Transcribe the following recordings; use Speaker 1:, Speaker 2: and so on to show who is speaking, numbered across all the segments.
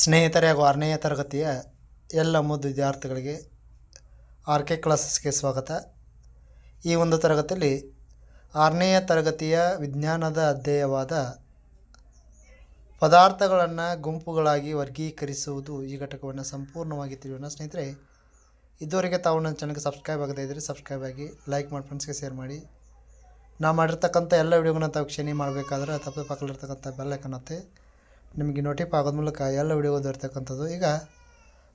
Speaker 1: ಸ್ನೇಹಿತರೆ ಹಾಗೂ ಆರನೆಯ ತರಗತಿಯ ಎಲ್ಲ ಮುದ್ದು ವಿದ್ಯಾರ್ಥಿಗಳಿಗೆ ಆರ್ ಕೆ ಕ್ಲಾಸಸ್ಗೆ ಸ್ವಾಗತ. ಈ ಒಂದು ತರಗತಿಯಲ್ಲಿ ಆರನೆಯ ತರಗತಿಯ ವಿಜ್ಞಾನದ ಅಧ್ಯಯವಾದ ಪದಾರ್ಥಗಳನ್ನು ಗುಂಪುಗಳಾಗಿ ವರ್ಗೀಕರಿಸುವುದು ಈ ಘಟಕವನ್ನು ಸಂಪೂರ್ಣವಾಗಿ ತಿಳಿಯೋಣ. ಸ್ನೇಹಿತರೆ, ಇದುವರೆಗೆ ತಾವು ನನ್ನ ಚಾನಲ್ಗೆ ಸಬ್ಸ್ಕ್ರೈಬ್ ಆಗದೇ ಇದ್ದರೆ ಸಬ್ಸ್ಕ್ರೈಬ್ ಆಗಿ ಲೈಕ್ ಮಾಡಿ ಫ್ರೆಂಡ್ಸ್ಗೆ ಶೇರ್ ಮಾಡಿ. ನಾವು ಮಾಡಿರ್ತಕ್ಕಂಥ ಎಲ್ಲ ವಿಡಿಯೋಗಳನ್ನ ತಾವು ಕ್ಷಣೆ ಮಾಡಬೇಕಾದ್ರೆ ತಪ್ಪದೆ ಪಕ್ಕದಲ್ಲಿರ್ತಕ್ಕಂಥ ಬೆಲ್ ಕಾಣುತ್ತೆ ಒತ್ತಿ ನಿಮಗೆ ನೋಟಿಫ್ ಆಗೋದ ಮೂಲಕ ಎಲ್ಲ ವಿಡಿಯೋ ದೊರೆತಕ್ಕಂಥದ್ದು. ಈಗ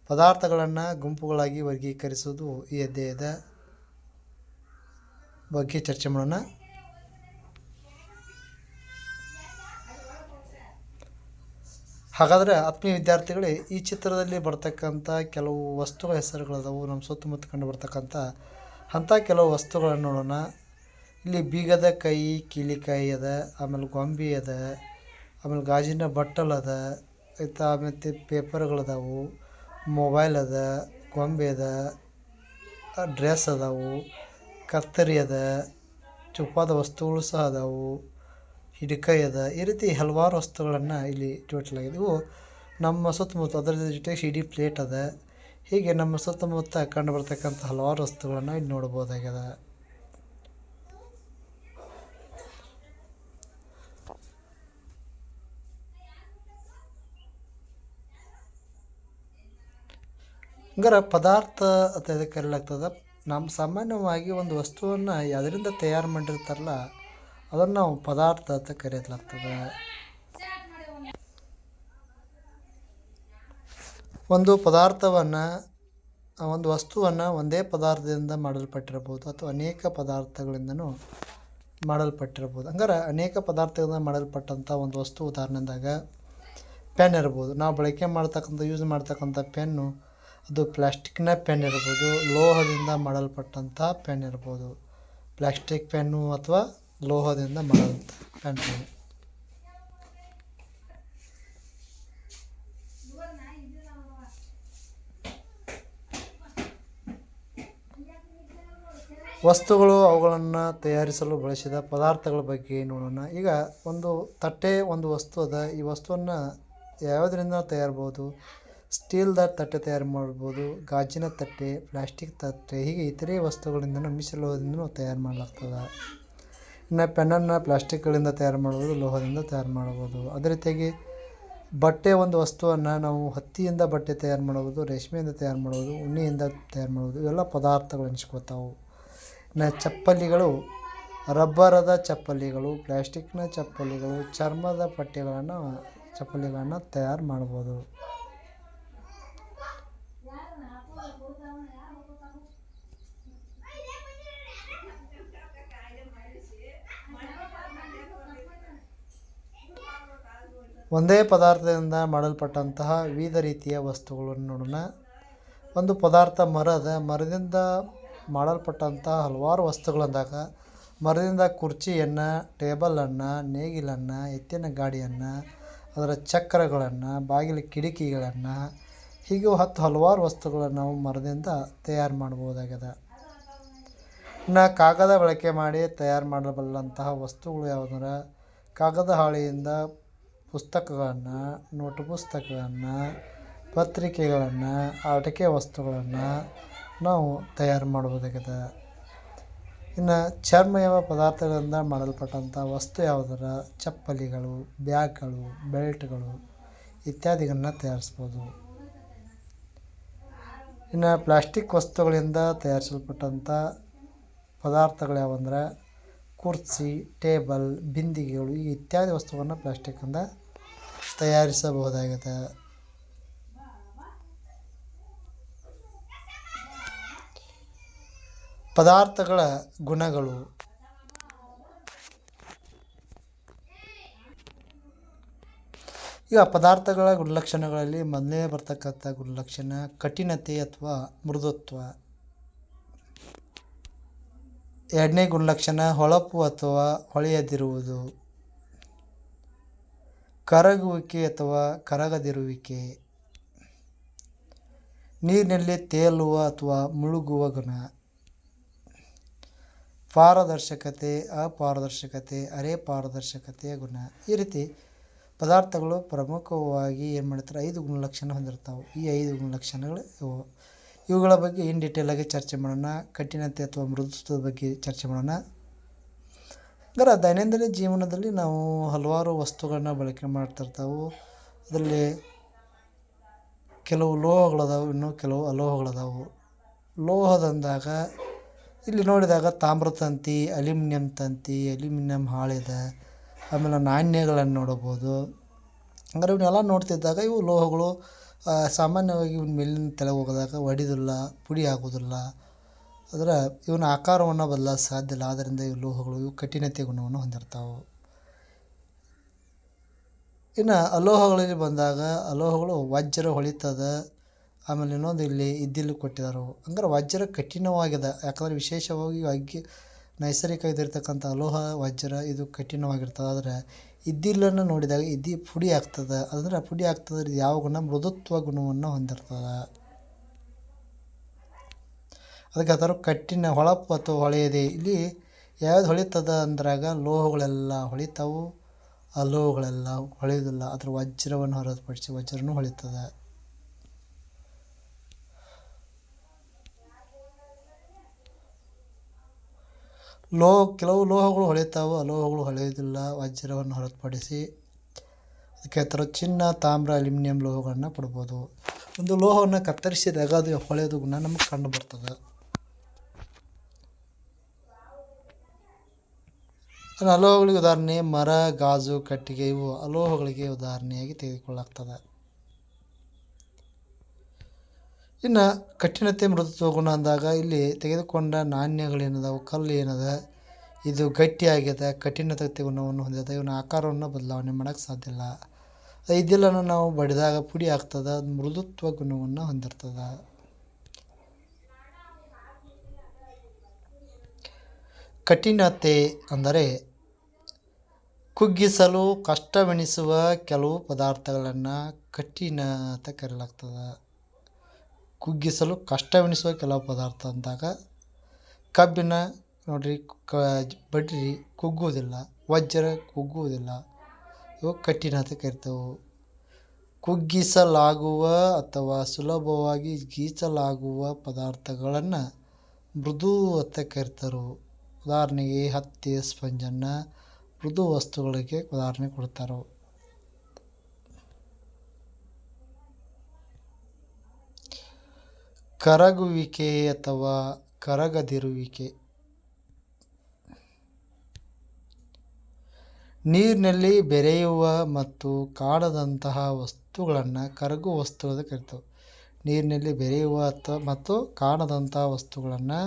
Speaker 1: ಪದಾರ್ಥಗಳನ್ನು ಗುಂಪುಗಳಾಗಿ ವರ್ಗೀಕರಿಸುವುದು ಈ ಅಧ್ಯಾಯದ ಬಗ್ಗೆ ಚರ್ಚೆ ಮಾಡೋಣ. ಹಾಗಾದರೆ ಆತ್ಮೀಯ ವಿದ್ಯಾರ್ಥಿಗಳೇ, ಈ ಚಿತ್ರದಲ್ಲಿ ಬರ್ತಕ್ಕಂಥ ಕೆಲವು ವಸ್ತುಗಳ ಹೆಸರುಗಳದಾವು, ನಮ್ಮ ಸುತ್ತಮುತ್ತ ಕಂಡು ಬರ್ತಕ್ಕಂಥ ಅಂಥ ಕೆಲವು ವಸ್ತುಗಳನ್ನು ನೋಡೋಣ. ಇಲ್ಲಿ ಬೀಗದ ಕೈ, ಕೀಲಿಕಾಯಿ ಅದ, ಆಮೇಲೆ ಗೊಂಬೆ ಅದ ಆಮೇಲೆ ಗಾಜಿನ ಬಟ್ಟಲ್ ಅದ ಮತ್ತು ಆಮೇಲೆ ಪೇಪರ್ಗಳದಾವು, ಮೊಬೈಲ್ ಅದ, ಗೊಂಬೆ ಅದ, ಡ್ರೆಸ್ ಅದಾವು, ಕತ್ತರಿ ಅದ, ಚುಪ್ಪಾದ ವಸ್ತುಗಳು ಸಹ ಅದಾವು ಹಿಡಿಕಾಯಿ ಅದ, ಈ ರೀತಿ ಹಲವಾರು ವಸ್ತುಗಳನ್ನು ಇಲ್ಲಿ ಜೋಡಿಸಲಾಗಿದೆ ಇವು ನಮ್ಮ ಸುತ್ತಮುತ್ತ ಅದರ ಜೊತೆಗೆ ಸಿ ಡಿ ಪ್ಲೇಟ್ ಅದ. ಹೀಗೆ ನಮ್ಮ ಸುತ್ತಮುತ್ತ ಕಂಡು ಬರ್ತಕ್ಕಂಥ ಹಲವಾರು ವಸ್ತುಗಳನ್ನು ಇಲ್ಲಿ ನೋಡ್ಬೋದಾಗ್ಯದ. ಹಂಗಾರೆ ಪದಾರ್ಥ ಅಂತ ಇದಕ್ಕೆ ಕರೆಯಲಾಗ್ತದೆ ನಮ್ಮ ಸಾಮಾನ್ಯವಾಗಿ ಒಂದು ವಸ್ತುವನ್ನು ಯಾವುದರಿಂದ ತಯಾರು ಮಾಡಿರ್ತಾರಲ್ಲ, ಅದನ್ನು ನಾವು ಪದಾರ್ಥ ಅಂತ ಕರೆಯಲಾಗ್ತದೆ ಒಂದು ಪದಾರ್ಥವನ್ನು, ಒಂದು ವಸ್ತುವನ್ನು ಒಂದೇ ಪದಾರ್ಥದಿಂದ ಮಾಡಲ್ಪಟ್ಟಿರ್ಬೋದು ಅಥವಾ ಅನೇಕ ಪದಾರ್ಥಗಳಿಂದನೂ ಮಾಡಲ್ಪಟ್ಟಿರ್ಬೋದು ಹಂಗಾರೆ ಅನೇಕ ಪದಾರ್ಥಗಳಿಂದ ಮಾಡಲ್ಪಟ್ಟಂಥ ಒಂದು ವಸ್ತು ಉದಾಹರಣೆದಾಗ, ಪೆನ್ ಇರ್ಬೋದು. ನಾವು ಬಳಕೆ ಮಾಡ್ತಕ್ಕಂಥ ಯೂಸ್ ಮಾಡ್ತಕ್ಕಂಥ ಪೆನ್ನು ಅದು ಪ್ಲಾಸ್ಟಿಕ್ನ ಪೆನ್ ಇರ್ಬೋದು, ಲೋಹದಿಂದ ಮಾಡಲ್ಪಟ್ಟಂಥ ಪೆನ್ ಇರ್ಬೋದು. ಪ್ಲಾಸ್ಟಿಕ್ ಪೆನ್ನು ಅಥವಾ ಲೋಹದಿಂದ ಮಾಡಲ್ಪಟ್ಟ ಪೆನ್ನು ವಸ್ತುಗಳು ಅವುಗಳನ್ನು ತಯಾರಿಸಲು ಬಳಸಿದ ಪದಾರ್ಥಗಳ ಬಗ್ಗೆ ನೋಡೋಣ. ಈಗ ಒಂದು ತಟ್ಟೆ ಒಂದು ವಸ್ತು ಅದ. ಈ ವಸ್ತುವನ್ನು ಯಾವುದರಿಂದ ತಯಾರ್ಬೋದು? ಸ್ಟೀಲ್ದ ತಟ್ಟೆ ತಯಾರು ಮಾಡ್ಬೋದು ಗಾಜಿನ ತಟ್ಟೆ, ಪ್ಲಾಸ್ಟಿಕ್ ತಟ್ಟೆ, ಹೀಗೆ ಇತರೆ ವಸ್ತುಗಳಿಂದನೂ ಮಿಶ್ರಲೋಹದಿಂದನೂ ತಯಾರು ಮಾಡಲಾಗ್ತದೆ. ಇನ್ನು ಪೆನ್ನನ್ನು ಪ್ಲಾಸ್ಟಿಕ್ಗಳಿಂದ ತಯಾರು ಮಾಡ್ಬೋದು ಲೋಹದಿಂದ ತಯಾರು ಮಾಡ್ಬೋದು ಅದೇ ರೀತಿಯಾಗಿ ಬಟ್ಟೆ ಒಂದು ವಸ್ತುವನ್ನು ನಾವು ಹತ್ತಿಯಿಂದ ಬಟ್ಟೆ ತಯಾರು ಮಾಡ್ಬೋದು ರೇಷ್ಮೆಯಿಂದ ತಯಾರು ಮಾಡ್ಬೋದು ಉಣ್ಣೆಯಿಂದ ತಯಾರು ಮಾಡ್ಬೋದು ಇವೆಲ್ಲ ಪದಾರ್ಥಗಳು ಅನಿಸ್ಕೋತಾವು ಇನ್ನು ಚಪ್ಪಲಿಗಳು, ರಬ್ಬರದ ಚಪ್ಪಲಿಗಳು, ಪ್ಲಾಸ್ಟಿಕ್ನ ಚಪ್ಪಲಿಗಳು, ಚರ್ಮದ ಪಟ್ಟೆಗಳನ್ನು, ಚಪ್ಪಲಿಗಳನ್ನು ತಯಾರು ಮಾಡ್ಬೋದು ಒಂದೇ ಪದಾರ್ಥದಿಂದ ಮಾಡಲ್ಪಟ್ಟಂತಹ ವಿವಿಧ ರೀತಿಯ ವಸ್ತುಗಳನ್ನು ನೋಡೋಣ. ಒಂದು ಪದಾರ್ಥ ಮರದ, ಮರದಿಂದ ಮಾಡಲ್ಪಟ್ಟಂಥ ಹಲವಾರು ವಸ್ತುಗಳಂದಾಗ ಮರದಿಂದ ಕುರ್ಚಿಯನ್ನು ಟೇಬಲನ್ನು ನೇಗಿಲನ್ನು ಎತ್ತಿನ ಗಾಡಿಯನ್ನು ಅದರ ಚಕ್ರಗಳನ್ನು, ಬಾಗಿಲ ಕಿಟಕಿಗಳನ್ನು, ಹೀಗೆ ಹತ್ತು ಹಲವಾರು ವಸ್ತುಗಳನ್ನು ನಾವು ಮರದಿಂದ ತಯಾರು ಮಾಡ್ಬೋದಾಗಿದೆ ಇನ್ನು ಕಾಗದ ಬಳಕೆ ಮಾಡಿ ತಯಾರು ಮಾಡಬಲ್ಲಂತಹ ವಸ್ತುಗಳು ಯಾವುದಂದ್ರೆ, ಕಾಗದ ಹಾಳೆಯಿಂದ ಪುಸ್ತಕಗಳನ್ನು ನೋಟ್ ಪುಸ್ತಕಗಳನ್ನು ಪತ್ರಿಕೆಗಳನ್ನು, ಆಟಿಕೆ ವಸ್ತುಗಳನ್ನು ನಾವು ತಯಾರು ಮಾಡ್ಬೋದಾಗಿದೆ ಇನ್ನು ಚರ್ಮಯವ ಪದಾರ್ಥಗಳಿಂದ ಮಾಡಲ್ಪಟ್ಟಂಥ ವಸ್ತು ಯಾವುದರ? ಚಪ್ಪಲಿಗಳು, ಬ್ಯಾಗ್ಗಳು, ಬೆಲ್ಟ್ಗಳು ಇತ್ಯಾದಿಗಳನ್ನ ತಯಾರಿಸ್ಬೋದು. ಇನ್ನು ಪ್ಲಾಸ್ಟಿಕ್ ವಸ್ತುಗಳಿಂದ ತಯಾರಿಸಲ್ಪಟ್ಟಂಥ ಪದಾರ್ಥಗಳು ಯಾವಂದ್ರೆ? ಕುರ್ಚಿ, ಟೇಬಲ್, ಬಿಂದಿಗೆಗಳು ಇತ್ಯಾದಿ ವಸ್ತುವನ್ನು ಪ್ಲಾಸ್ಟಿಕ್ಕಿಂದ ತಯಾರಿಸಬಹುದಾಗಿದೆ. ಪದಾರ್ಥಗಳ ಗುಣಗಳು. ಈಗ ಪದಾರ್ಥಗಳ ಗುಣಲಕ್ಷಣಗಳಲ್ಲಿ ಮೊದಲೇ ಬರ್ತಕ್ಕಂಥ ಗುಣಲಕ್ಷಣ ಕಠಿಣತೆ ಅಥವಾ ಮೃದುತ್ವ. ಎರಡನೇ ಗುಣಲಕ್ಷಣ ಹೊಳಪು ಅಥವಾ ಹೊಳೆಯದಿರುವುದು. ಕರಗುವಿಕೆ ಅಥವಾ ಕರಗದಿರುವಿಕೆ. ನೀರಿನಲ್ಲಿ ತೇಲುವ ಅಥವಾ ಮುಳುಗುವ ಗುಣ. ಪಾರದರ್ಶಕತೆ, ಅಪಾರದರ್ಶಕತೆ, ಅರೆ ಪಾರದರ್ಶಕತೆಯ ಗುಣ. ಈ ರೀತಿ ಪದಾರ್ಥಗಳು ಪ್ರಮುಖವಾಗಿ ಏನು ಮಾಡ್ತಾರೆ? ಐದು ಗುಣಲಕ್ಷಣ ಹೊಂದಿರ್ತಾವೆ. ಈ ಐದು ಗುಣಲಕ್ಷಣಗಳು ಇವು. ಇವುಗಳ ಬಗ್ಗೆ ಇನ್ ಡೀಟೇಲಾಗಿ ಚರ್ಚೆ ಮಾಡೋಣ? ಕಠಿಣತೆ ಅಥವಾ ಮೃದುತ್ವದ ಬಗ್ಗೆ ಚರ್ಚೆ ಮಾಡೋಣ? ಅಂದ್ರೆ ದೈನಂದಿನ ಜೀವನದಲ್ಲಿ ನಾವು ಹಲವಾರು ವಸ್ತುಗಳನ್ನ ಬಳಕೆ ಮಾಡ್ತಿರ್ತಾವೆ ಅದರಲ್ಲಿ ಕೆಲವು ಲೋಹಗಳದಾವು, ಇನ್ನು ಕೆಲವು ಅಲೋಹಗಳದಾವು. ಲೋಹದಂದಾಗ ಇಲ್ಲಿ ನೋಡಿದಾಗ ತಾಮ್ರ ತಂತಿ, ಅಲ್ಯೂಮಿನಿಯಂ ತಂತಿ, ಅಲ್ಯೂಮಿನಿಯಂ ಹಾಳಿದೆ, ಆಮೇಲೆ ನಾಣ್ಯಗಳನ್ನು ನೋಡಬಹುದು ಹಂಗಾರೆ ಇವನ್ನೆಲ್ಲ ನೋಡ್ತಿದ್ದಾಗ ಇವು ಲೋಹಗಳು ಸಾಮಾನ್ಯವಾಗಿ ಇವ್ನ ಮೇಲಿನ ತಲೆ ಹೋಗೋದಾಗ ಒಡಿಯೋದಿಲ್ಲ ಪುಡಿ ಆಗೋದಿಲ್ಲ. ಅದರ ಇವನ ಆಕಾರವನ್ನು ಬದಲ ಸಾಧ್ಯ ಇಲ್ಲ. ಆದ್ದರಿಂದ ಇವು ಲೋಹಗಳು, ಇವು ಕಠಿಣತೆ ಗುಣವನ್ನು ಹೊಂದಿರ್ತಾವೆ. ಇನ್ನು ಅಲೋಹಗಳಲ್ಲಿ ಬಂದಾಗ ಅಲೋಹಗಳು ವಜ್ರ ಹೊಳಿತದ. ಆಮೇಲೆ ಇನ್ನೊಂದು ಇಲ್ಲಿ ಇದ್ದಿಲು ಕೊಟ್ಟಿದ್ದಾರೆ ಅಂದ್ರೆ ವಜ್ರ ಕಠಿಣವಾಗಿದೆ. ಯಾಕಂದ್ರೆ ವಿಶೇಷವಾಗಿ ಅಗ್ಗಿ ನೈಸರ್ಗಿಕ ಇದಿರ್ತಕ್ಕಂಥ ಲೋಹ ವಜ್ರ ಇದು ಕಠಿಣವಾಗಿರ್ತದೆ ಆದರೆ ಇದ್ದಿಲನ್ನು ನೋಡಿದಾಗ ಇದ್ದಿ ಪುಡಿ ಆಗ್ತದೆ. ಅಂದ್ರೆ ಪುಡಿ ಆಗ್ತದೆ ಇದು ಯಾವ ಗುಣ? ಮೃದುತ್ವ ಗುಣವನ್ನು ಹೊಂದಿರ್ತದೆ. ಅದಕ್ಕೆ ಅದರ ಕಠಿಣ ಹೊಳಪು ಅಥವಾ ಹೊಳೆಯದೆ ಇಲ್ಲಿ ಯಾವ್ದು ಹೊಳಿತದ ಅಂದ್ರಾಗ ಲೋಹಗಳೆಲ್ಲ ಹೊಳಿತಾವು. ಅಲೋಹಗಳೆಲ್ಲ ಹೊಳೆಯೋದಿಲ್ಲ. ಅದರ ವಜ್ರವನ್ನು ಹೊರತುಪಡಿಸಿ ವಜ್ರನೂ ಹೊಳಿತದೆ. ಲೋಹ ಕೆಲವು ಲೋಹಗಳು ಹೊಳಿತಾವೆ ಅಲೋಹಗಳು ಹೊಳೆಯೋದಿಲ್ಲ ವಜ್ರವನ್ನು ಹೊರತುಪಡಿಸಿ ಅದಕ್ಕೆ ಥರ ಚಿನ್ನ, ತಾಮ್ರ, ಅಲ್ಯೂಮಿನಿಯಂ ಲೋಹಗಳನ್ನು ಪಡ್ಬೋದು ಒಂದು ಲೋಹವನ್ನು ಕತ್ತರಿಸಿದಾಗ ಅದು ಹೊಳೆಯೋದು ಗುಣ ನಮಗೆ ಕಂಡು ಬರ್ತದೆ. ಅಲೋಹಗಳಿಗೆ ಉದಾಹರಣೆ ಮರ, ಗಾಜು, ಕಟ್ಟಿಗೆ ಇವು ಅಲೋಹಗಳಿಗೆ ಉದಾಹರಣೆಯಾಗಿ ತೆಗೆದುಕೊಳ್ಳಾಗ್ತದೆ ಇನ್ನು ಕಠಿಣತೆ ಮೃದುತ್ವ ಗುಣ ಅಂದಾಗ ಇಲ್ಲಿ ತೆಗೆದುಕೊಂಡ ನಾಣ್ಯಗಳೇನದಾವು ಕಲ್ಲು ಏನದ, ಇದು ಗಟ್ಟಿಯಾಗಿದೆ ಕಠಿಣತೆ ಗುಣವನ್ನು ಹೊಂದಿದೆ ಇವನ ಆಕಾರವನ್ನು ಬದಲಾವಣೆ ಮಾಡೋಕ್ಕೆ ಸಾಧ್ಯ ಇಲ್ಲ. ಇದೆಲ್ಲನೂ ನಾವು ಬಡಿದಾಗ ಪುಡಿ ಆಗ್ತದೆ ಮೃದುತ್ವ ಗುಣವನ್ನು ಹೊಂದಿರ್ತದೆ. ಕಠಿಣತೆ ಅಂದರೆ ಕುಗ್ಗಿಸಲು ಕಷ್ಟವೆನಿಸುವ ಕೆಲವು ಪದಾರ್ಥಗಳನ್ನು ಕಠಿಣ ಅಂತ ಕರೆಯಲಾಗ್ತದೆ. ಕುಗ್ಗಿಸಲು ಕಷ್ಟವೆನಿಸುವ ಕೆಲವು ಪದಾರ್ಥ ಅಂದಾಗ ಕಬ್ಬಿನ ನೋಡಿರಿ, ಕ, ಬಡ್ರಿ ಕುಗ್ಗುವುದಿಲ್ಲ, ವಜ್ರ ಕುಗ್ಗುವುದಿಲ್ಲ. ಇವು ಕಠಿಣ ಅಂತ ಕರಿತೇವೆ ಕುಗ್ಗಿಸಲಾಗುವ ಅಥವಾ ಸುಲಭವಾಗಿ ಗೀಚಲಾಗುವ ಪದಾರ್ಥಗಳನ್ನು ಮೃದು ಅಂತ ಕರಿತಾರೆ ಉದಾಹರಣೆಗೆ ಹತ್ತಿ, ಸ್ಪಂಜನ್ನು ಮೃದು ವಸ್ತುಗಳಿಗೆ ಉದಾಹರಣೆ ಕೊಡ್ತಾರೆ. ಕರಗುವಿಕೆ ಅಥವಾ ಕರಗದಿರುವಿಕೆ. ನೀರಿನಲ್ಲಿ ಬೆರೆಯುವ ಮತ್ತು ಕಾಣದಂತಹ ವಸ್ತುಗಳನ್ನು ಕರಗುವ ವಸ್ತು ಅಂತ ಕರಿತೇವೆ. ನೀರಿನಲ್ಲಿ ಬೆರೆಯುವ ಅಥವಾ ಮತ್ತು ಕಾಣದಂತಹ ವಸ್ತುಗಳನ್ನು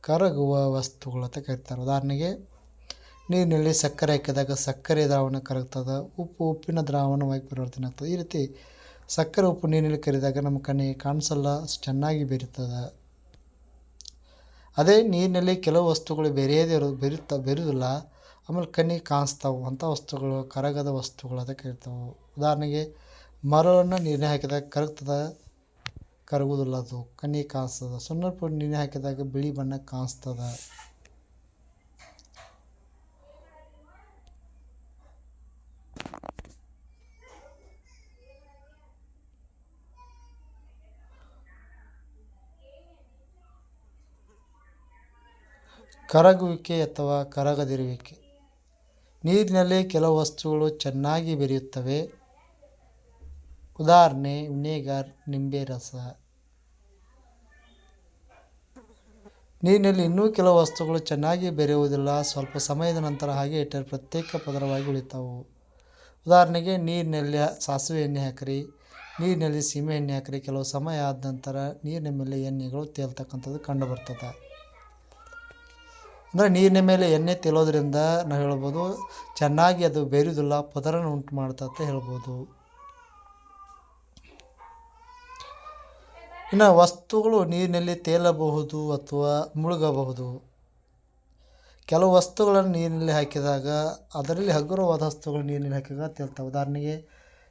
Speaker 1: ಕರಗುವ ವಸ್ತುಗಳು ಅಂತ ಕರಿತಾರೆ. ಉದಾಹರಣೆಗೆ, ನೀರಿನಲ್ಲಿ ಸಕ್ಕರೆ ಹಾಕಿದಾಗ ಸಕ್ಕರೆ ದ್ರಾವಣ ಕರಗ್ತದೆ, ಉಪ್ಪು, ಉಪ್ಪಿನ ದ್ರಾವಣವಾಗಿ ಪರಿವರ್ತನೆ ಆಗ್ತದೆ. ಈ ರೀತಿ ಸಕ್ಕರೆ ಉಪ್ಪು ನೀರಿನಲ್ಲಿ ಕರಿದಾಗ ನಮ್ಮ ಕಣ್ಣಿಗೆ ಕಾಣಿಸಲ್ಲ ಚೆನ್ನಾಗಿ ಬೆರೀತದೆ. ಅದೇ ನೀರಿನಲ್ಲಿ ಕೆಲವು ವಸ್ತುಗಳು ಬೆರೆಯದೇ ಇರೋದು ಬೆರೀತಾ ಬೆರೆಯೋದಿಲ್ಲ ಆಮೇಲೆ ಕಣ್ಣಿಗೆ ಕಾಣಿಸ್ತಾವೆ. ಅಂಥ ವಸ್ತುಗಳು, ಕರಗದ ವಸ್ತುಗಳು ಅದಕ್ಕೆ ಕರಿತಾವೆ ಉದಾಹರಣೆಗೆ ಮರವನ್ನು ನೀರಿನ ಹಾಕಿದಾಗ ಕರಗ್ತದೆ? ಕರಗುವುದಿಲ್ಲ ಅದು. ಕಣ್ಣಿಗೆ ಕಾಣಿಸ್ತದೆ. ಸುಣ್ಣ ಪುಡಿ ನೀರಿನ ಹಾಕಿದಾಗ ಬಿಳಿ ಬಣ್ಣ ಕಾಣಿಸ್ತದೆ. ಕರಗುವಿಕೆ ಅಥವಾ ಕರಗದಿರುವಿಕೆ. ನೀರಿನಲ್ಲಿ ಕೆಲವು ವಸ್ತುಗಳು ಚೆನ್ನಾಗಿ ಬೆರೆಯುತ್ತವೆ. ಉದಾಹರಣೆ, ವಿನೇಗರ್, ನಿಂಬೆ ರಸ. ನೀರಿನಲ್ಲಿ ಇನ್ನೂ ಕೆಲವು ವಸ್ತುಗಳು ಚೆನ್ನಾಗಿ ಬೆರೆಯುವುದಿಲ್ಲ. ಸ್ವಲ್ಪ ಸಮಯದ ನಂತರ ಹಾಗೆ ಇಟ್ಟರೆ ಪ್ರತ್ಯೇಕ ಪದರವಾಗಿ ಉಳಿತಾವು. ಉದಾಹರಣೆಗೆ, ನೀರಿನಲ್ಲಿ ಸಾಸಿವೆ ಎಣ್ಣೆ ಹಾಕಿರಿ. ನೀರಿನಲ್ಲಿ ಸೀಮೆ ಎಣ್ಣೆ ಹಾಕಿರಿ. ಕೆಲವು ಸಮಯ ಆದ ನಂತರ ನೀರಿನ ಮೇಲೆ ಎಣ್ಣೆಗಳು ತೇಲ್ತಕ್ಕಂಥದ್ದು ಕಂಡು ಬರ್ತದೆ ಅಂದರೆ ನೀರಿನ ಮೇಲೆ ಎಣ್ಣೆ ತೇಲೋದ್ರಿಂದ ನಾವು ಹೇಳ್ಬೋದು, ಚೆನ್ನಾಗಿ ಅದು ಬೇರುವುದಿಲ್ಲ ಪದರನ ಉಂಟು ಮಾಡ್ತ ಅಂತ ಹೇಳ್ಬೋದು. ಇನ್ನು ವಸ್ತುಗಳು ನೀರಿನಲ್ಲಿ ತೇಲಬಹುದು ಅಥವಾ ಮುಳುಗಬಹುದು. ಕೆಲವು ವಸ್ತುಗಳನ್ನು ನೀರಿನಲ್ಲಿ ಹಾಕಿದಾಗ, ಅದರಲ್ಲಿ ಹಗುರವಾದ ವಸ್ತುಗಳು ನೀರಿನಲ್ಲಿ ಹಾಕಿದಾಗ ತೇಲ್ತವೆ. ಉದಾಹರಣೆಗೆ,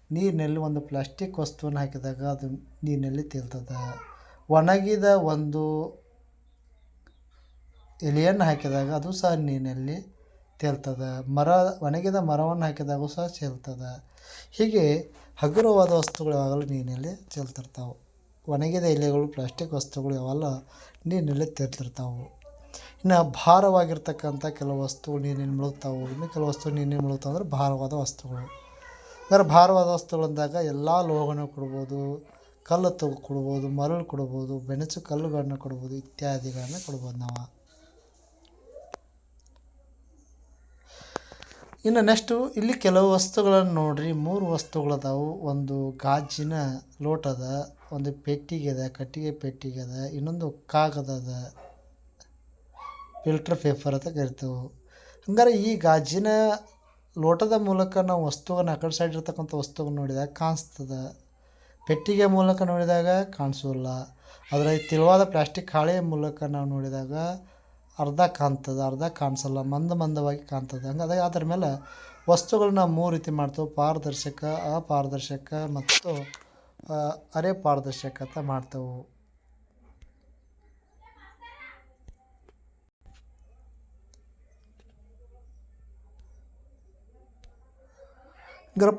Speaker 1: ನೀರಿನಲ್ಲಿ ಒಂದು ಪ್ಲಾಸ್ಟಿಕ್ ವಸ್ತುವನ್ನು ಹಾಕಿದಾಗ ಅದು ನೀರಿನಲ್ಲಿ ತೇಲ್ತದೆ. ಒಣಗಿದ ಒಂದು ಎಲೆಯನ್ನು ಹಾಕಿದಾಗ ಅದು ಸಹ ನೀರಿನಲ್ಲಿ ತೇಲ್ತದೆ. ಮರ, ಒಣಗಿದ ಮರವನ್ನು ಹಾಕಿದಾಗೂ ಸಹ ಚೆಲ್ತದೆ ಹೀಗೆ ಹಗುರವಾದ ವಸ್ತುಗಳು ಯಾವಾಗಲೂ ನೀರಿನಲ್ಲಿ ಚೆಲ್ತಿರ್ತಾವೆ ಒಣಗಿದ ಎಲೆಗಳು, ಪ್ಲಾಸ್ಟಿಕ್ ವಸ್ತುಗಳು ಯಾವೆಲ್ಲ ನೀರಿನಲ್ಲಿ ತೇಲ್ತಿರ್ತಾವೆ. ಇನ್ನು ಭಾರವಾಗಿರ್ತಕ್ಕಂಥ ಕೆಲವು ವಸ್ತುಗಳು ನೀರಿನಲ್ಲಿ ಮುಳುಗ್ತಾವೆ. ಇನ್ನು ಕೆಲವು ವಸ್ತು ನೀರಿನಲ್ಲಿ ಮುಳುಗ್ತಾವೆ ಅಂದರೆ ಭಾರವಾದ ವಸ್ತುಗಳು. ಅಂದರೆ ಭಾರವಾದ ವಸ್ತುಗಳು ಅಂದಾಗ ಎಲ್ಲ ಲೋಹನ ಕೊಡ್ಬೋದು, ಕಲ್ಲು ತಗೊ ಕೊಡ್ಬೋದು, ಮರಳು ಕೊಡ್ಬೋದು ಬೆಣಚು ಕಲ್ಲುಗಳನ್ನ ಕೊಡ್ಬೋದು, ಇತ್ಯಾದಿಗಳನ್ನು ಕೊಡ್ಬೋದು ನಾವು. ಇನ್ನು ನೆಕ್ಸ್ಟು ಇಲ್ಲಿ ಕೆಲವು ವಸ್ತುಗಳನ್ನು ನೋಡ್ರಿ. ಮೂರು ವಸ್ತುಗಳದಾವು. ಒಂದು ಗಾಜಿನ ಲೋಟ ಅದ, ಒಂದು ಪೆಟ್ಟಿಗೆ ಅದ, ಕಟ್ಟಿಗೆ ಪೆಟ್ಟಿಗೆ ಅದ, ಇನ್ನೊಂದು ಕಾಗದದ ಫಿಲ್ಟರ್ ಪೇಪರ್ ಅಂತ ಕರಿತೇವೆ. ಹಂಗಾರೆ ಈ ಗಾಜಿನ ಲೋಟದ ಮೂಲಕ ನಾವು ವಸ್ತುವನ್ನು ಆ ಕಡೆ ಸೈಡ್ ಇರ್ತಕ್ಕಂಥ ವಸ್ತುವನ್ನು ನೋಡಿದಾಗ ಕಾಣಿಸ್ತದೆ. ಪೆಟ್ಟಿಗೆ ಮೂಲಕ ನೋಡಿದಾಗ ಕಾಣಿಸೋಲ್ಲ. ಆದರೆ ಈ ತೆಳುವಾದ ಪ್ಲಾಸ್ಟಿಕ್ ಹಾಳೆಯ ಮೂಲಕ ನಾವು ನೋಡಿದಾಗ ಅರ್ಧ ಕಾಣ್ತದೆ, ಅರ್ಧ ಕಾಣಿಸಲ್ಲ, ಮಂದ ಮಂದವಾಗಿ ಕಾಣ್ತದೆ. ಹಂಗದ ಅದ್ರ ಮೇಲೆ ವಸ್ತುಗಳನ್ನ ಮೂರು ರೀತಿ ಮಾಡ್ತೇವೆ. ಪಾರದರ್ಶಕ, ಅಪಾರದರ್ಶಕ ಮತ್ತು ಅರೆ ಪಾರದರ್ಶಕ ಅಂತ ಮಾಡ್ತೇವೆ.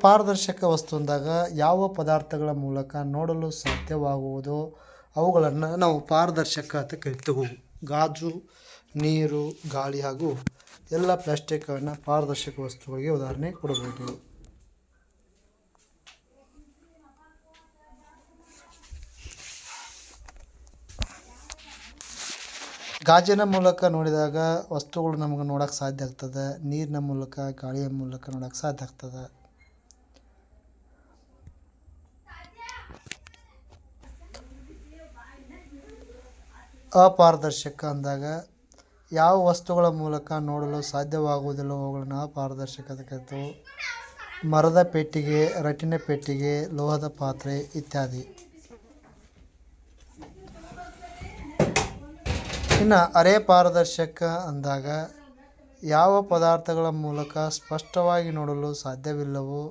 Speaker 1: ಪಾರದರ್ಶಕ ವಸ್ತು ಅಂದಾಗ ಯಾವ ಪದಾರ್ಥಗಳ ಮೂಲಕ ನೋಡಲು ಸಾಧ್ಯವಾಗುವುದೋ? ಅವುಗಳನ್ನು ನಾವು ಪಾರದರ್ಶಕ ಅಂತ ಕರಿತೇವೆ. ಗಾಜು ನೀರು, ಗಾಳಿ ಹಾಗೂ ಎಲ್ಲ ಪ್ಲಾಸ್ಟಿಕ್ಗಳನ್ನು ಪಾರದರ್ಶಕ ವಸ್ತುಗಳಿಗೆ ಉದಾಹರಣೆ ಕೊಡಬಹುದು. ಗಾಜಿನ ಮೂಲಕ ನೋಡಿದಾಗ ವಸ್ತುಗಳು ನಮಗೆ ನೋಡಕ್ಕೆ ಸಾಧ್ಯ ಆಗ್ತದೆ. ನೀರಿನ ಮೂಲಕ, ಗಾಳಿಯ ಮೂಲಕ ನೋಡೋಕೆ ಸಾಧ್ಯ ಆಗ್ತದೆ. ಅಪಾರದರ್ಶಕ ಅಂದಾಗ ಯಾವ ವಸ್ತುಗಳ ಮೂಲಕ ನೋಡಲು ಸಾಧ್ಯವಾಗುವುದಿಲ್ಲ ಅವುಗಳನ್ನು ಅಪಾರದರ್ಶಕ ಅಂತ ಕರಿತೇವೆ ಮರದ ಪೆಟ್ಟಿಗೆ ರಟ್ಟಿನ ಪೆಟ್ಟಿಗೆ, ಲೋಹದ ಪಾತ್ರೆ ಇತ್ಯಾದಿ. ಇನ್ನು ಅರೆ ಪಾರದರ್ಶಕ ಅಂದಾಗ ಯಾವ ಪದಾರ್ಥಗಳ ಮೂಲಕ ಸ್ಪಷ್ಟವಾಗಿ ನೋಡಲು ಸಾಧ್ಯವಿಲ್ಲವೋ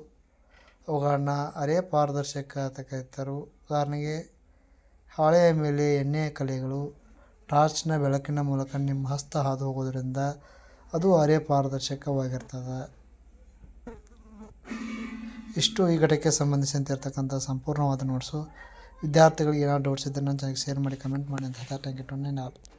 Speaker 1: ಅವುಗಳನ್ನು ಅರೆ ಪಾರದರ್ಶಕ ಅಂತ ಕರೀತಾರೆ ಉದಾಹರಣೆಗೆ ಹಾಳೆಯ ಮೇಲೆ ಎಣ್ಣೆಯ ಕಲೆಗಳು ಟಾರ್ಚ್ನ ಬೆಳಕಿನ ಮೂಲಕ ನಿಮ್ಮ ಹಸ್ತ ಹಾದು ಹೋಗೋದ್ರಿಂದ ಅದು ಅರೆ ಪಾರದರ್ಶಕವಾಗಿರ್ತದೆ ಇಷ್ಟು ಈ ಘಟಕ್ಕೆ ಸಂಬಂಧಿಸಿದಂತೆ ಇರ್ತಕ್ಕಂಥ ಸಂಪೂರ್ಣವಾದ ನೋಟ್ಸು ವಿದ್ಯಾರ್ಥಿಗಳಿಗೆ ಏನಾದ್ರು ಡೌಟ್ಸ್ ಇದ್ದರೆ ನನ್ನ ಚೆನ್ನಾಗಿ ಶೇರ್ ಮಾಡಿ ಕಮೆಂಟ್ ಮಾಡಿ ಅಂತ ಹೇಳ್ತಾ ಥ್ಯಾಂಕ್ ಯು ಟು